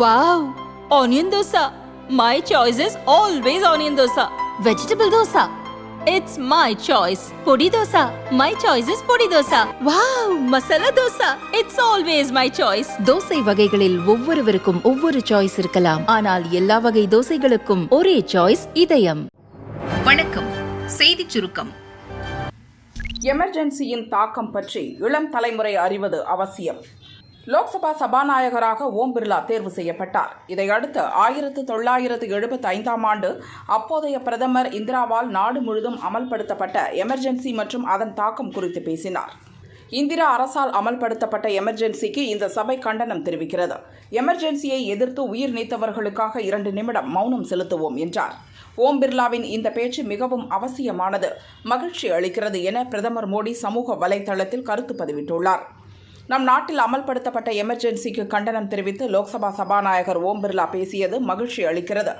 Wow onion dosa my choice is always onion dosa vegetable dosa it's my choice podi dosa my choice is podi dosa wow masala dosa it's always my choice dosa வகைகளில் ஒவ்வொருவருக்கும் ஒவ்வொரு choice இருக்கலாம். ஆனால் எல்லா வகை தோசைகளுக்கும் ஒரே choice இதயம். வணக்கம். செய்தி சுருக்கம். எமர்ஜென்சியின் தாக்கம் பற்றி இளம் தலைமுறை அறிவது அவசியம். லோக்சபா சபாநாயகராக ஓம் பிர்லா தேர்வு செய்யப்பட்டார். இதையடுத்து ஆயிரத்து தொள்ளாயிரத்து எழுபத்தி ஐந்தாம் ஆண்டு அப்போதைய பிரதமர் இந்திராவால் நாடு முழுதும் அமல்படுத்தப்பட்ட எமர்ஜென்சி மற்றும் அதன் தாக்கம் குறித்து பேசினார். இந்திரா அரசால் அமல்படுத்தப்பட்ட எமர்ஜென்சிக்கு இந்த சபை கண்டனம் தெரிவிக்கிறது. எமர்ஜென்சியை எதிர்த்து உயிர் நீத்தவர்களுக்காக இரண்டு நிமிடம் மௌனம் செலுத்துவோம் என்றார். ஓம் பிர்லாவின் இந்த பேச்சு மிகவும் அவசியமானது. மகிழ்ச்சி அளிக்கிறது என பிரதமர் மோடி சமூக வலைதளத்தில் கருத்து பதிவிட்டுள்ளார். நம் நாட்டில் அமல்படுத்தப்பட்ட எமர்ஜென்சிக்கு கண்டனம் தெரிவித்து லோக்சபா சபாநாயகர் ஓம் பிர்லா பேசியது மகிழ்ச்சி அளிக்கிறது.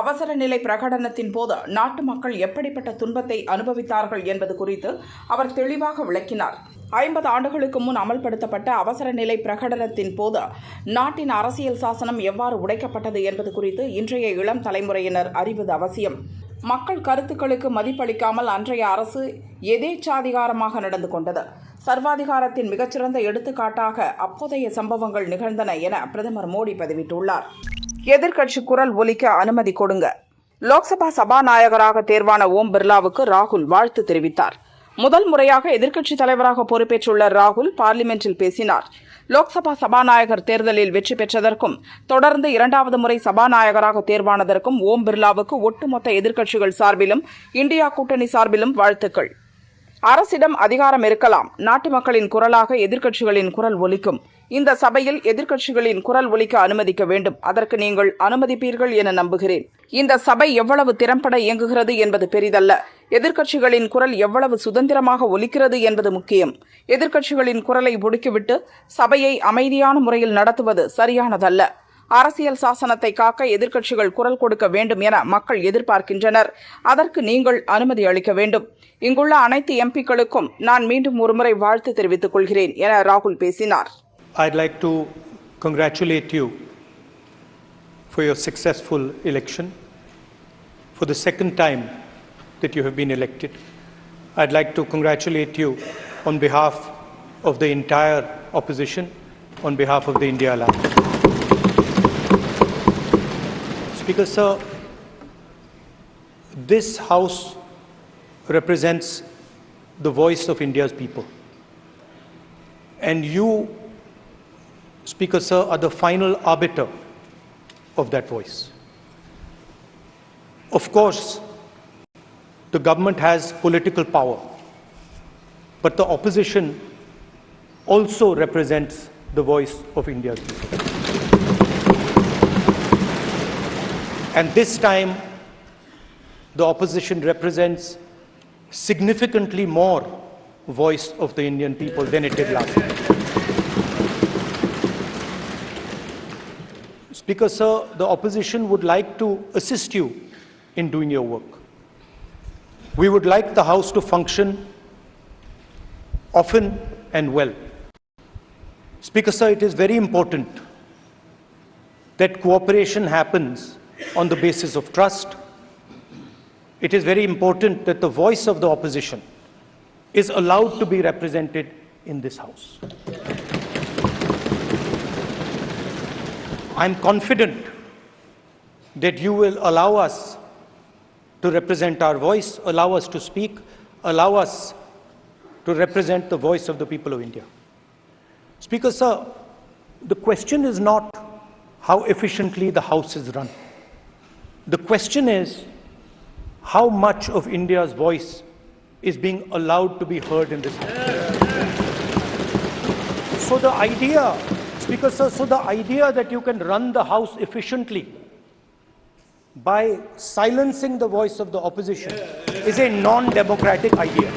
அவசர நிலை பிரகடனத்தின் போது நாட்டு மக்கள் எப்படிப்பட்ட துன்பத்தை அனுபவித்தார்கள் என்பது குறித்து அவர் தெளிவாக விளக்கினார். ஐம்பது ஆண்டுகளுக்கு முன் அமல்படுத்தப்பட்ட அவசர நிலை பிரகடனத்தின் போது நாட்டின் அரசியல் சாசனம் எவ்வாறு உடைக்கப்பட்டது என்பது குறித்து இன்றைய இளம் தலைமுறையினர் அறிவது அவசியம். மக்கள் கருத்துக்களுக்கு மதிப்பளிக்காமல் அன்றைய அரசு எதேச்சாதிகாரமாக நடந்து கொண்டது. சர்வாதிகாரத்தின் மிகச்சிறந்த எடுத்துக்காட்டாக அப்போதைய சம்பவங்கள் நிகழ்ந்தன என பிரதமர் மோடி பதிவிட்டுள்ளார். எதிர்க்கட்சி குரல் ஒலிக்க அனுமதி கொடுங்க. லோக்சபா சபாநாயகராக தேர்வான ஓம் பிர்லாவுக்கு ராகுல் வாழ்த்து தெரிவித்தார். முதல் முறையாக எதிர்க்கட்சித் தலைவராக பொறுப்பேற்றுள்ள ராகுல் பார்லிமென்டில் பேசினார். லோக்சபா சபாநாயகர் தேர்தலில் வெற்றி பெற்றதற்கும் தொடர்ந்து இரண்டாவது முறை சபாநாயகராக தேர்வானதற்கும் ஓம் பிர்லாவுக்கு ஒட்டுமொத்த எதிர்க்கட்சிகள் சார்பிலும் இந்தியா கூட்டணி சார்பிலும் வாழ்த்துக்கள். அரசிடம் அதிகாரம் இருக்கலாம். நாட்டு மக்களின் குரலாக எதிர்க்கட்சிகளின் குரல் ஒலிக்கும். இந்த சபையில் எதிர்க்கட்சிகளின் குரல் ஒலிக்க அனுமதிக்க வேண்டும். அதற்கு நீங்கள் அனுமதிப்பீர்கள் என நம்புகிறேன். இந்த சபை எவ்வளவு திறம்பட இயங்குகிறது என்பது பெரிதல்ல. எதிர்க்கட்சிகளின் குரல் எவ்வளவு சுதந்திரமாக ஒலிக்கிறது என்பது முக்கியம். எதிர்க்கட்சிகளின் குரலை ஒடுக்கிவிட்டு சபையை அமைதியான முறையில் நடத்துவது சரியானதல்ல. அரசியல் சாசனத்தை காக்க எதிர்க்கட்சிகள் குரல் கொடுக்க வேண்டும் என மக்கள் எதிர்பார்க்கின்றனர். அதற்கு நீங்கள் அனுமதி அளிக்க வேண்டும். இங்குள்ள அனைத்து எம்பிக்களுக்கும் நான் மீண்டும் ஒருமுறை வாழ்த்து தெரிவித்துக் கொள்கிறேன் என ராகுல் பேசினார். I'd like to congratulate you for your successful election, for the second time that you have been elected. I'd like to congratulate you on behalf of the entire opposition, on behalf of the India Alliance. Speaker, sir, this House represents the voice of India's people. And you Speaker, sir, are the final arbiter of that voice. Of course, the government has political power, but the opposition also represents the voice of India's people. And this time, the opposition represents significantly more voice of the Indian people than it did last time. Speaker, sir, the opposition would like to assist you in doing your work. We would like the House to function often and well. Speaker, sir, it is very important that cooperation happens on the basis of trust. It is very important that the voice of the opposition is allowed to be represented in this House. I'm confident that you will allow us to represent our voice, allow us to speak, allow us to represent the voice of the people of India. Speaker, sir, the question is not how efficiently the House is run. The question is how much of India's voice is being allowed to be heard in this House. So the idea Sir, so the idea that you can run the House efficiently by silencing the voice of the opposition is a non democratic idea.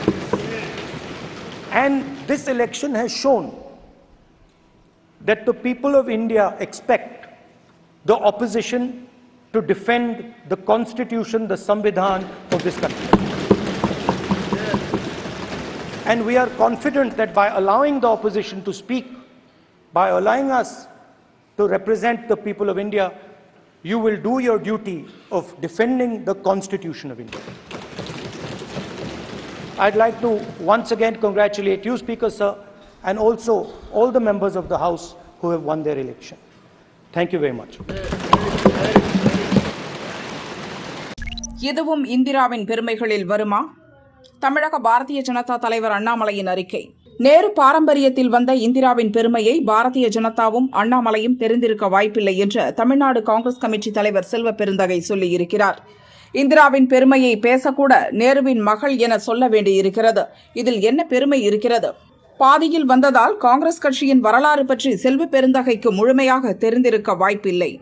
And this election has shown that the people of India expect the opposition to defend the constitution, the Samvidhan of this country. And we are confident that by allowing the opposition to speak, by allowing us to represent the people of India, you will do your duty of defending the Constitution of India. I'd like to once again congratulate you, Speaker, sir, and also all the members of the House who have won their election. Thank you very much. இதுவும் இந்திராவின் பெருமைகளில் வருமா தமிழக பாரதிய ஜனதா தலைவர் அண்ணாமலையின் அறிக்கை நேரு பாரம்பரியத்தில் வந்த இந்திராவின் பெருமையை பாரதிய ஜனதாவும் அண்ணாமலையும் தெரிந்திருக்க வாய்ப்பில்லை என்று தமிழ்நாடு காங்கிரஸ் கமிட்டி தலைவர் செல்வ பெருந்தகை சொல்லியிருக்கிறார். இந்திராவின் பெருமையை பேசக்கூட நேருவின் மகள் என சொல்ல வேண்டியிருக்கிறது. இதில் என்ன பெருமை இருக்கிறது? பாதியில் வந்ததால் காங்கிரஸ் கட்சியின் வரலாறு பற்றி செல்வ பெருந்தகைக்கு முழுமையாக தெரிந்திருக்க வாய்ப்பில்லை.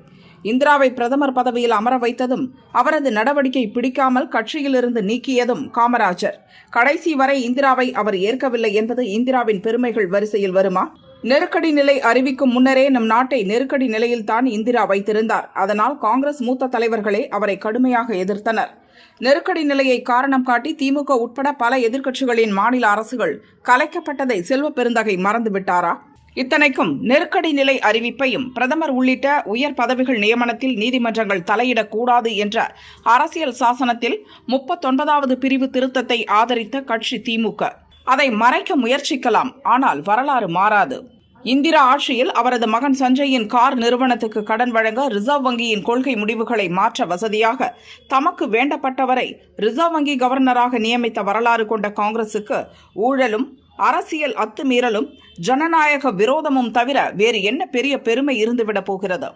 இந்திராவை பிரதமர் பதவியில் அமர வைத்ததும் அவரது நடவடிக்கை பிடிக்காமல் கட்சியிலிருந்து நீக்கியதும் காமராஜர். கடைசி வரை இந்திராவை அவர் ஏற்கவில்லை என்பது இந்திராவின் பெருமைகள் வரிசையில் வருமா? நெருக்கடி நிலை அறிவிக்கும் முன்னரே நம் நாட்டை நெருக்கடி நிலையில்தான் இந்திரா வைத்திருந்தார். அதனால் காங்கிரஸ் மூத்த தலைவர்களே அவரை கடுமையாக எதிர்த்தனர். நெருக்கடி நிலையை காரணம் காட்டி திமுக உட்பட பல எதிர்க்கட்சிகளின் மாநில அரசுகள் கலைக்கப்பட்டதை செல்வ பெருந்தகை மறந்துவிட்டாரா? இத்தனைக்கும் நெருக்கடி நிலை அறிவிப்பையும் பிரதமர் உள்ளிட்ட உயர் பதவிகள் நியமனத்தில் நீதிமன்றங்கள் தலையிடக்கூடாது என்ற அரசியல் சாசனத்தில் முப்பத்தொன்பதாவது பிரிவு திருத்தத்தை ஆதரித்த கட்சி திமுக. அதை மறைக்க முயற்சிக்கலாம் ஆனால் வரலாறு மாறாது. இந்திரா ஆட்சியில் அவரது மகன் சஞ்சயின் கார் நிறுவனத்துக்கு கடன் வழங்க ரிசர்வ் வங்கியின் கொள்கை முடிவுகளை மாற்ற வசதியாக தமக்கு வேண்டப்பட்டவரை ரிசர்வ் வங்கி கவர்னராக நியமித்த வரலாறு கொண்ட காங்கிரசுக்கு ஊழலும் அரசியல் அத்துமீறலும் ஜனநாயக விரோதமும் தவிர வேறு என்ன பெரிய பெருமை இருந்துவிடப் போகிறது?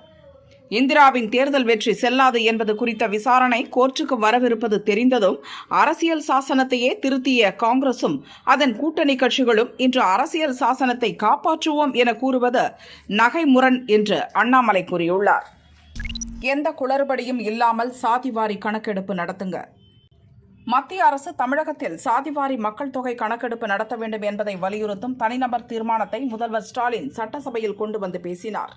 இந்திராவின் தேர்தல் வெற்றி செல்லாது என்பது குறித்த விசாரணை கோர்ட்டுக்கு வரவிருப்பது தெரிந்ததும் அரசியல் சாசனத்தையே திருத்திய காங்கிரசும் அதன் கூட்டணி கட்சிகளும் இன்று அரசியல் சாசனத்தை காப்பாற்றுவோம் என கூறுவது நகைமுரண் என்று அண்ணாமலை கூறியுள்ளார். எந்த குளறுபடியும் இல்லாமல் சாதிவாரி கணக்கெடுப்பு நடத்துங்க. மத்திய அரசு தமிழகத்தில் சாதிவாரி மக்கள் தொகை கணக்கெடுப்பு நடத்த வேண்டும் என்பதை வலியுறுத்தும் தனிநபர் தீர்மானத்தை முதல்வர் ஸ்டாலின் சட்டசபையில் கொண்டு வந்து பேசினார்.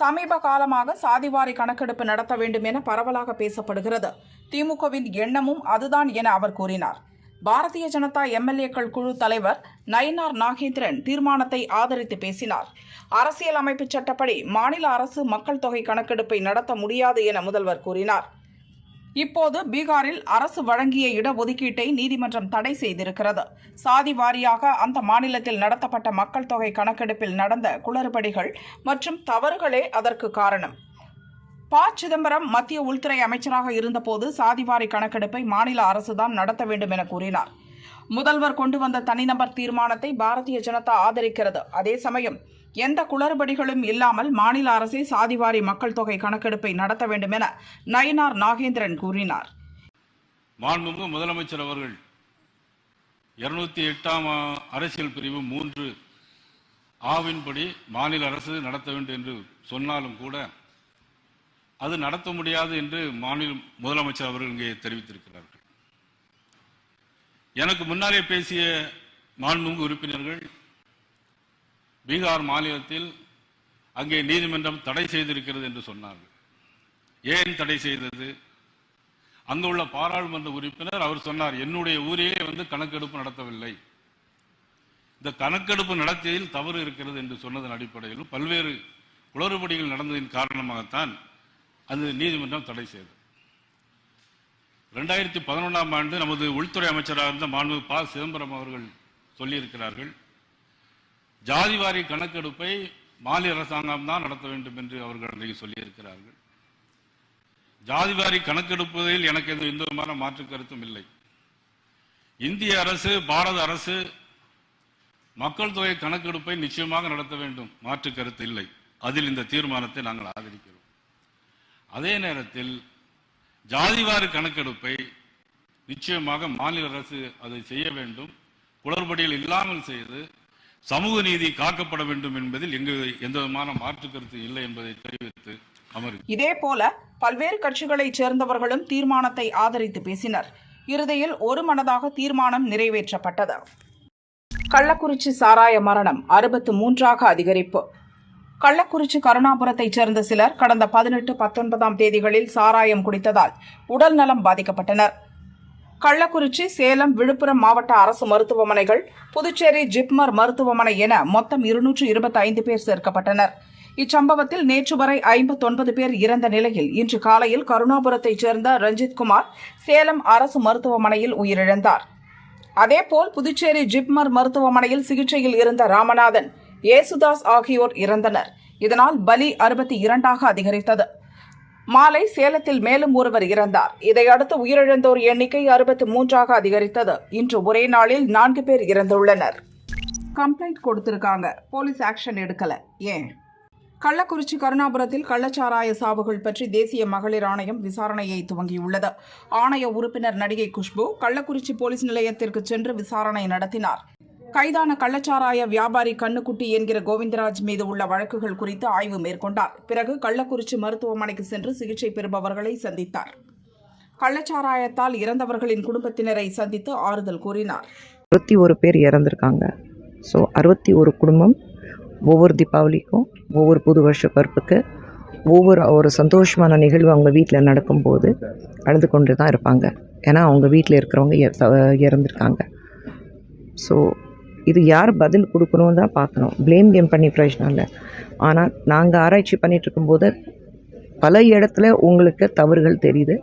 சமீப காலமாக சாதிவாரி கணக்கெடுப்பு நடத்த வேண்டும் என பரவலாக பேசப்படுகிறது. திமுகவின் எண்ணமும் அதுதான் என அவர் கூறினார். பாரதிய ஜனதா எம்எல்ஏக்கள் குழு தலைவர் நயினார் நாகேந்திரன் தீர்மானத்தை ஆதரித்து பேசினார். அரசியல் அமைப்பு சட்டப்படி மாநில அரசு மக்கள் தொகை கணக்கெடுப்பை நடத்த முடியாது என முதல்வர் கூறினார். இப்போது பீகாரில் அரசு வழங்கிய இடஒதுக்கீட்டை நீதிமன்றம் தடை செய்திருக்கிறது. சாதி வாரியாக அந்த மாநிலத்தில் நடத்தப்பட்ட மக்கள் தொகை கணக்கெடுப்பில் நடந்த குளறுபடிகள் மற்றும் தவறுகளே அதற்கு காரணம். ப. சிதம்பரம் மத்திய உள்துறை அமைச்சராக இருந்தபோது சாதிவாரி கணக்கெடுப்பை மாநில அரசுதான் நடத்த வேண்டும் என கூறினார். முதல்வர் கொண்டு வந்த தனிநபர் தீர்மானத்தை பாரதிய ஜனதா ஆதரிக்கிறது. அதே சமயம் எந்த குளறுபடிகளும் இல்லாமல் மாநில அரசே சாதிவாரி மக்கள் தொகை கணக்கெடுப்பை நடத்த வேண்டும் என நயினார் நாகேந்திரன் கூறினார். மாண்புமிகு முதலமைச்சர் அவர்கள் இருநூத்தி எட்டாம் அரசியல் பிரிவு மூன்று ஆவின்படி மாநில அரசு நடத்த வேண்டும் என்று சொன்னாலும் கூட அது நடத்த முடியாது என்று மாநில முதலமைச்சர் அவர்கள் இங்கே தெரிவித்திருக்கிறார்கள். எனக்கு முன்னாலே பேசிய மாண்புமிகு உறுப்பினர்கள் பீகார் மாநிலத்தில் அங்கே நீதிமன்றம் தடை செய்திருக்கிறது என்று சொன்னார்கள். ஏன் தடை செய்தது? அங்குள்ள பாராளுமன்ற உறுப்பினர் அவர் சொன்னார் என்னுடைய ஊரிலே வந்து கணக்கெடுப்பு நடத்தவில்லை. இந்த கணக்கெடுப்பு நடத்தியதில் தவறு இருக்கிறது என்று சொன்னதன் அடிப்படையிலும் பல்வேறு குளறுபடிகள் நடந்ததின் காரணமாகத்தான் அது நீதிமன்றம் தடை செய்தது. ரெண்டாயிரத்தி பதினொன்றாம் ஆண்டு நமது உள்துறை அமைச்சராக இருந்த மாண்பு ப. சிதம்பரம் அவர்கள் சொல்லியிருக்கிறார்கள் ஜாதிவாரி கணக்கெடுப்பை மாநில அரசாங்கம் தான் நடத்த வேண்டும் என்று அவர்கள் அன்றைக்கு சொல்லியிருக்கிறார்கள். ஜாதிவாரி கணக்கெடுப்பதில் எனக்கு எந்த எந்த விதமான மாற்று கருத்தும் இல்லை. இந்திய அரசு பாரத அரசு மக்கள் தொகை கணக்கெடுப்பை நிச்சயமாக நடத்த வேண்டும். மாற்று கருத்து இல்லை. அதில் இந்த தீர்மானத்தை நாங்கள் ஆதரிக்கிறோம். அதே நேரத்தில் ஜாதிவாரி கணக்கெடுப்பை நிச்சயமாக மாநில அரசு அதை செய்ய வேண்டும். குளறுபடியில் இல்லாமல் செய்து சமூக நீதி காக்கப்பட வேண்டும் என்பதில் எங்கு எந்த விதமான மாற்று கருத்து இல்லை என்பதை தெரிவித்து அமர் இதே போல பல்வேறு கட்சிகளைச் சேர்ந்தவர்களும் தீர்மானத்தை ஆதரித்து பேசினர். இறுதியில் ஒரு மனதாக தீர்மானம் நிறைவேற்றப்பட்டது. கள்ளக்குறிச்சி சாராய மரணம் அறுபத்து மூன்றாக அதிகரிப்பு. கள்ளக்குறிச்சி கருணாபுரத்தைச் சேர்ந்த சிலர் கடந்த பதினெட்டு பத்தொன்பதாம் தேதிகளில் சாராயம் குடித்ததால் உடல் நலம் பாதிக்கப்பட்டனர். கள்ளக்குறிச்சி சேலம் விழுப்புரம் மாவட்ட அரசு மருத்துவமனைகள் புதுச்சேரி ஜிப்மர் மருத்துவமனை என மொத்தம் இருநூற்று இருபத்தி ஐந்து பேர் சேர்க்கப்பட்டனர். இச்சம்பவத்தில் நேற்று வரை ஐம்பத்தொன்பது பேர் இறந்த நிலையில் இன்று காலையில் கருணாபுரத்தைச் சேர்ந்த ரஞ்சித்குமார் சேலம் அரசு மருத்துவமனையில் உயிரிழந்தார். அதேபோல் புதுச்சேரி ஜிப்மர் மருத்துவமனையில் சிகிச்சையில் இருந்த ராமநாதன் ஏசுதாஸ் ஆகியோர் இறந்தனர். இதனால் பலி அறுபத்தி இரண்டாக அதிகரித்தது. மாலை சேலத்தில் மேலும் ஒருவர் இறந்தார். இதையடுத்து உயிரிழந்தோர் எண்ணிக்கை அறுபத்தி மூன்றாக அதிகரித்தது. இன்று ஒரே நாளில் நான்கு பேர் இறந்துள்ளனர். கம்ப்ளைண்ட் கொடுத்திருக்காங்க. போலீஸ் ஆக்ஷன் எடுக்கல. ஏன்? கள்ளக்குறிச்சி கருணாபுரத்தில் கள்ளச்சாராய சாவுகள் பற்றி தேசிய மகளிர் ஆணையம் விசாரணையை துவங்கியுள்ளது. ஆணைய உறுப்பினர் நடிகை குஷ்பு கள்ளக்குறிச்சி போலீஸ் நிலையத்திற்கு சென்று விசாரணை நடத்தினார். கைதான கள்ளச்சாராய வியாபாரி கண்ணுக்குட்டி என்கிற கோவிந்தராஜ் மீது உள்ள வழக்குகள் குறித்து ஆய்வு மேற்கொண்டார். பிறகு கள்ளக்குறிச்சி மருத்துவமனைக்கு சென்று சிகிச்சை பெறுபவர்களை சந்தித்தார். கள்ளச்சாராயத்தால் இறந்தவர்களின் குடும்பத்தினரை சந்தித்து ஆறுதல் கூறினார். அறுபத்தி ஒரு பேர் இறந்துருக்காங்க. ஸோ அறுபத்தி ஒரு குடும்பம் ஒவ்வொரு தீபாவளிக்கும் ஒவ்வொரு புது வருஷ பிறப்புக்கு ஒவ்வொரு ஒரு சந்தோஷமான நிகழ்வு அவங்க வீட்டில் நடக்கும்போது அழுது கொண்டு தான் இருப்பாங்க. ஏன்னா அவங்க வீட்டில் இருக்கிறவங்க இறந்திருக்காங்க இறந்துருக்காங்க. ஸோ இது யார் பதில் கொடுக்கணும் தான் பார்க்கணும். ப்ளேம் கேம் பண்ணி பிரச்சனை இல்லை. ஆனால் நாங்கள் ஆராய்ச்சி பண்ணிட்டு இருக்கும்போது பல இடத்துல உங்களுக்கு தவறுகள் தெரியுது.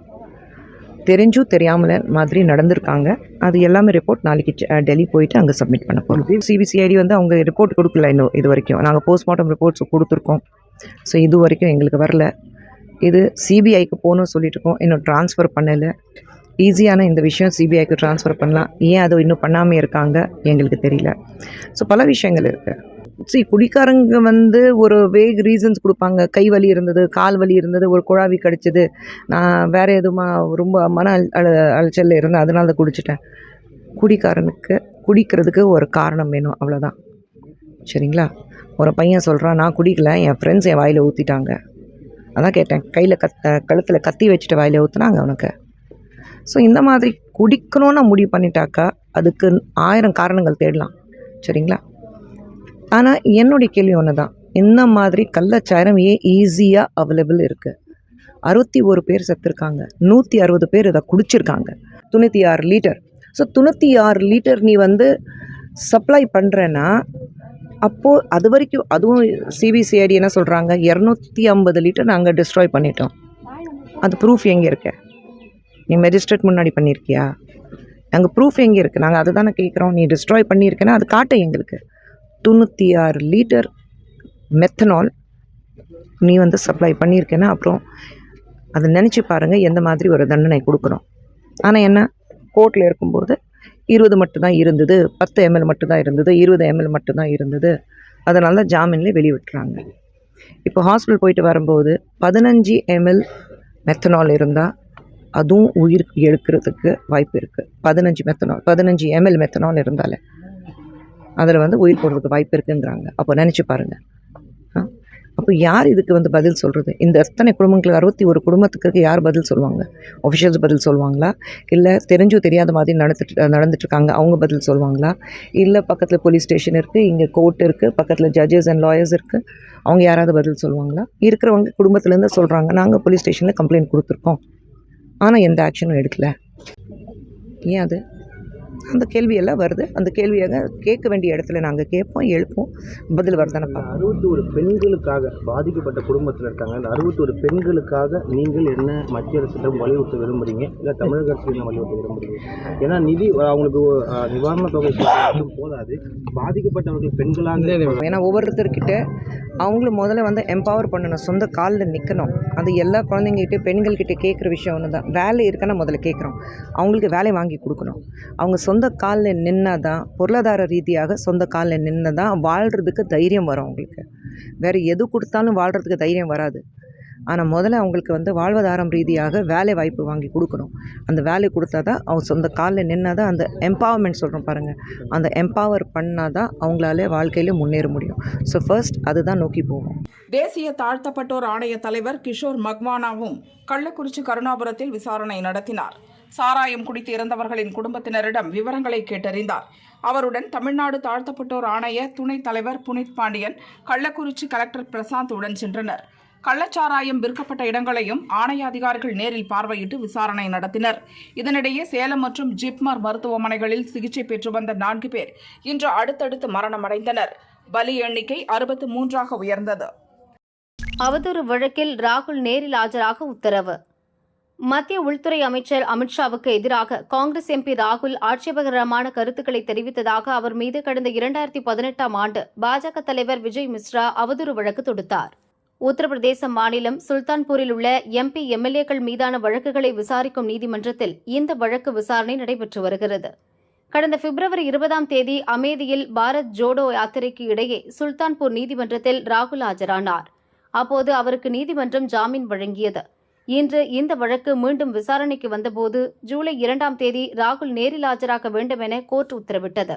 தெரிஞ்சும் தெரியாமல மாதிரி நடந்திருக்காங்க. அது எல்லாமே ரிப்போர்ட் நாளைக்கு டெல்லி போயிட்டு அங்கே சப்மிட் பண்ண போகிறோம் சிபிசிஐடி வந்து அவங்க ரிப்போர்ட் கொடுக்கல இன்னும் இது வரைக்கும். நாங்கள் போஸ்ட்மார்ட்டம் ரிப்போர்ட்ஸ் கொடுத்துருக்கோம். ஸோ இது வரைக்கும் எங்களுக்கு வரல. இது சிபிஐக்கு போகணும்னு சொல்லிட்டு இருக்கோம். இன்னும் ட்ரான்ஸ்ஃபர் பண்ணலை. ஈஸியான இந்த விஷயம் சிபிஐக்கு ட்ரான்ஸ்ஃபர் பண்ணலாம். ஏன் அதை இன்னும் பண்ணாமல் இருக்காங்க? எங்களுக்கு தெரியல. ஸோ பல விஷயங்கள் இருக்குது சி குடிக்காரங்க வந்து ஒரு வேக் ரீசன்ஸ் கொடுப்பாங்க. கை வலி இருந்தது கால் வலி இருந்தது ஒரு குழாவி கடிச்சது. நான் வேறு எதுவுமா ரொம்ப மன அல் அல அலைச்சலில் இருந்தேன். அதனால தான் குடிச்சிட்டேன். குடிக்காரனுக்கு குடிக்கிறதுக்கு ஒரு காரணம் வேணும். அவ்வளோதான் சரிங்களா? ஒரு பையன் சொல்கிறான் நான் குடிக்கல. என் ஃப்ரெண்ட்ஸ் என் வாயில் ஊற்றிட்டாங்க அதான் கேட்டேன். கையில் கத்த கழுத்தில் கத்தி வச்சுட்டு வாயில் ஊற்றுனாங்க அவனுக்கு. ஸோ இந்த மாதிரி குடிக்கணும்னு முடிவு பண்ணிட்டாக்கா அதுக்கு ஆயிரம் காரணங்கள் தேடலாம். சரிங்களா? ஆனால் என்னுடைய கேள்வி ஒன்று தான் இந்த மாதிரி கள்ளச்சாரம் ஏன் ஈஸியாக அவைலபிள் இருக்குது அறுபத்தி ஒரு பேர் செத்துருக்காங்க. நூற்றி அறுபது பேர் இதை குடிச்சிருக்காங்க. தொண்ணூற்றி ஆறு லிட்டர் ஸோ தொண்ணூற்றி ஆறு லிட்டர் நீ வந்து சப்ளை பண்ணுறேன்னா அப்போது அது வரைக்கும் அதுவும் சிபிசிஐடி என்ன சொல்கிறாங்க இரநூத்தி ஐம்பது லிட்டர் நாங்கள் டிஸ்ட்ராய் பண்ணிட்டோம். அது ப்ரூஃப் எங்கே இருக்கேன் நீ மெஜிஸ்ட்ரேட் முன்னாடி பண்ணியிருக்கியா அங்கே ப்ரூஃப் எங்கே இருக்குது நாங்கள் அதை தானே கேட்குறோம் நீ டிஸ்ட்ராய் பண்ணியிருக்கேன்னா அது காட்ட எங்களுக்கு. தொண்ணூற்றி ஆறு லிட்டர் மெத்தனால் நீ வந்து சப்ளை பண்ணியிருக்கேன்னா அப்புறம் அதை நினச்சி பாருங்கள் எந்த மாதிரி ஒரு தண்டனை கொடுக்குறோம். ஆனால் என்ன? கோர்ட்டில் இருக்கும்போது இருபது மட்டும்தான் இருந்தது பத்து எம்எல் மட்டும்தான் இருந்தது இருபது எம்எல் மட்டும்தான் இருந்தது. அதனால தான் ஜாமீன்லேயே வெளிவிட்டுறாங்க இப்போ ஹாஸ்பிட்டல் போயிட்டு வரும்போது பதினஞ்சு எம்எல் மெத்தனால் இருந்தால் அதுவும் உயிர் எடுக்கிறதுக்கு வாய்ப்பு இருக்குது பதினஞ்சு மெத்தனால் பதினஞ்சு எம்எல் மெத்தனால் இருந்தாலே அதில் வந்து உயிர் போடுறதுக்கு வாய்ப்பு இருக்குங்கிறாங்க. அப்போ நினச்சி பாருங்கள் ஆ? அப்போ யார் இதுக்கு வந்து பதில் சொல்கிறது இந்த எத்தனை குடும்பங்களுக்கு அறுபத்தி ஒரு குடும்பத்துக்கு யார் பதில் சொல்லுவாங்க? ஒஃபிஷியல்ஸ் பதில் சொல்லுவாங்களா? இல்லை தெரிஞ்சோ தெரியாத மாதிரி நடந்துட்டு நடந்துட்டுருக்காங்க அவங்க பதில் சொல்லுவாங்களா? இல்லை பக்கத்தில் போலீஸ் ஸ்டேஷன் இருக்குது இங்கே கோர்ட் இருக்குது பக்கத்தில் ஜட்ஜஸ் அண்ட் லாயர்ஸ் இருக்குது அவங்க யாராவது பதில் சொல்லுவாங்களா? இருக்கிறவங்க குடும்பத்துலேருந்து சொல்கிறாங்க நாங்கள் போலீஸ் ஸ்டேஷனில் கம்ப்ளைண்ட் கொடுத்துருக்கோம். ஆனால் எந்த ஆக்ஷனும் எடுக்கல. ஏன் அது? அந்த கேள்வியெல்லாம் வருது. அந்த கேள்வியாக கேட்க வேண்டிய இடத்துல நாங்கள் கேட்போம் எழுப்போம் பதில் வருதானே அறுபத்தி ஒரு பெண்களுக்காக பாதிக்கப்பட்ட குடும்பத்தில் இருக்காங்க. அந்த அறுபத்தி ஒரு பெண்களுக்காக நீங்கள் என்ன மத்திய அரசிடம் வலியுறுத்த விரும்புறீங்க? இல்லை தமிழக அரசிடம் வலியுறுத்த விரும்புறீங்க? ஏன்னா நிதி அவங்களுக்கு அஹ், நிவாரணத் தொகை போதாது. பாதிக்கப்பட்டவர்கள் பெண்களாக ஏன்னா ஒவ்வொருத்தர்கிட்ட அவங்களும் முதல்ல வந்து எம்பவர் பண்ணணும் சொந்த காலில் நிற்கணும் அது எல்லா குழந்தைங்ககிட்ட பெண்கள்கிட்ட கேட்குற விஷயம் ஒன்று தான் வேலை இருக்குன்னா முதல்ல கேட்குறோம் அவங்களுக்கு வேலை வாங்கி கொடுக்கணும். அவங்க சொந்த சொந்த காலில் நின்னால் தான் பொருளாதார ரீதியாக சொந்த காலில் நின்று தான் வாழ்கிறதுக்கு தைரியம் வரும் அவங்களுக்கு வேறு எது கொடுத்தாலும் வாழ்கிறதுக்கு தைரியம் வராது. ஆனால் முதல்ல அவங்களுக்கு வந்து வாழ்வாதாரம் ரீதியாக வேலை வாய்ப்பு வாங்கி கொடுக்கணும். அந்த வேலை கொடுத்தா தான் அவங்க சொந்த காலில் நின்னா தான் அந்த எம்பவர்மெண்ட் சொல்கிறோம் பாருங்கள் அந்த எம்பவர் பண்ணால் தான் அவங்களால வாழ்க்கையில் முன்னேற முடியும். ஸோ ஃபர்ஸ்ட் அதுதான் நோக்கி போகும். தேசிய தாழ்த்தப்பட்டோர் ஆணைய தலைவர் கிஷோர் மக்வானாவும் கள்ளக்குறிச்சி கருணாபுரத்தில் விசாரணை நடத்தினார். சாராயம் குடித்து இறந்தவர்களின் குடும்பத்தினரிடம் விவரங்களை கேட்டறிந்தார். அவருடன் தமிழ்நாடு தாழ்த்தப்பட்டோர் ஆணைய துணைத் தலைவர் புனித் பாண்டியன் கள்ளக்குறிச்சி கலெக்டர் பிரசாந்த் உடன் சென்றனர். கள்ளச்சாராயம் விற்கப்பட்ட இடங்களையும் ஆணைய அதிகாரிகள் நேரில் பார்வையிட்டு விசாரணை நடத்தினர். இதனிடையே சேலம் மற்றும் ஜிப்மர் மருத்துவமனைகளில் சிகிச்சை பெற்று வந்த நான்கு பேர் இன்று அடுத்தடுத்து மரணமடைந்தனர். பலி எண்ணிக்கை அறுபத்து மூன்றாக உயர்ந்தது. அவதூறு வழக்கில் ராகுல் நேரில் ஆஜராக உத்தரவு. மத்திய உள்துறை அமைச்சர் அமித்ஷாவுக்கு எதிராக காங்கிரஸ் எம்பி ராகுல் ஆட்சேபகரமான கருத்துக்களை தெரிவித்ததாக அவர் மீது கடந்த இரண்டாயிரத்தி பதினெட்டாம் ஆண்டு பாஜக தலைவர் விஜய் மிஸ்ரா அவதூறு வழக்கு தொடுத்தார். உத்தரப்பிரதேச மாநிலம் சுல்தான்பூரில் உள்ள எம்பி எம்எல்ஏக்கள் மீதான வழக்குகளை விசாரிக்கும் நீதிமன்றத்தில் இந்த வழக்கு விசாரணை நடைபெற்று வருகிறது. கடந்த பிப்ரவரி இருபதாம் தேதி அமேதியில் பாரத் ஜோடோ யாத்திரைக்கு இடையே சுல்தான்பூர் நீதிமன்றத்தில் ராகுல் ஆஜரானார். அப்போது அவருக்கு நீதிமன்றம் ஜாமீன் வழங்கியது. இன்று இந்த வழக்கு மீண்டும் விசாரணைக்கு வந்தபோது ஜூலை இரண்டாம் தேதி ராகுல் நேரில் ஆஜராக வேண்டும் என கோர்ட் உத்தரவிட்டது.